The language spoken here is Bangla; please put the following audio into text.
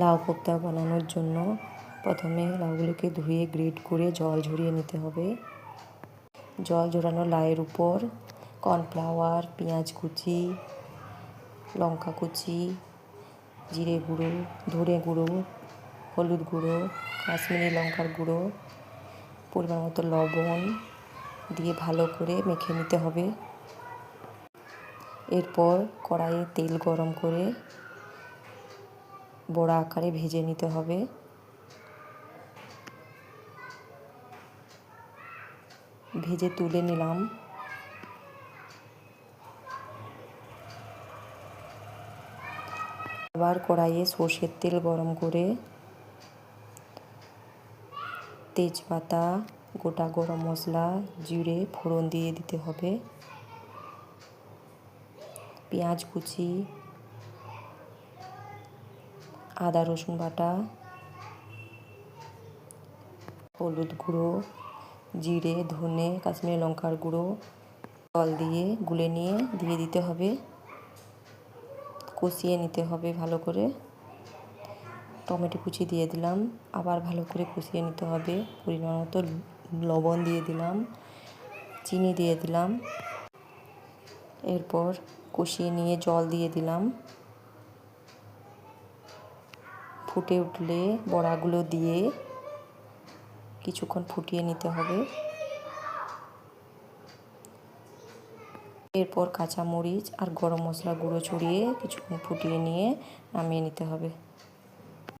লাউ কোপ্তা বানানোর জন্য প্রথমে লাউগুলোকে ধুয়ে গ্রেট করে জল ঝরিয়ে নিতে হবে। জল ঝরানো লাউয়ের উপর কর্নফ্লাওয়ার, পেঁয়াজ কুচি, লঙ্কা কুচি, জিরে গুঁড়ো, ধনে গুঁড়ো, হলুদ গুঁড়ো, কাশ্মীরি লঙ্কার গুঁড়ো, পরিমাণ মতো লবণ দিয়ে ভালো করে মেখে নিতে হবে। এরপর কড়াইয়ে তেল গরম করে বড়া আকারে ভেজে নিতে হবে। ভেজে তুলে নিলাম। আবার কড়াইয়ে সর্ষের তেল গরম করে তেজপাতা, গোটা গরম মশলা, জিরে, ফোড়ন দিয়ে দিতে হবে। পেঁয়াজ কুচি আদা, রসুন বাটা, হলুদ গুঁড়ো, জিরে, ধনে, কাশ্মীরি লঙ্কার গুঁড়ো, জল দিয়ে গুলে নিয়ে দিয়ে দিতে হবে। কষিয়ে নিতে হবে ভালো করে। টমেটো কুচি দিয়ে দিলাম। আবার ভালো করে কষিয়ে নিতে হবে। পরিমাণ মতো লবণ দিয়ে দিলাম। চিনি দিয়ে দিলাম। এরপর কষিয়ে নিয়ে জল দিয়ে দিলাম। ফুটে উঠলে বড়াগুলো দিয়ে কিছুক্ষণ ফুটিয়ে নিতে হবে। এরপর কাঁচামরিচ আর গরম মশলা গুঁড়ো ছড়িয়ে কিছুক্ষণ ফুটিয়ে নিয়ে নামিয়ে নিতে হবে।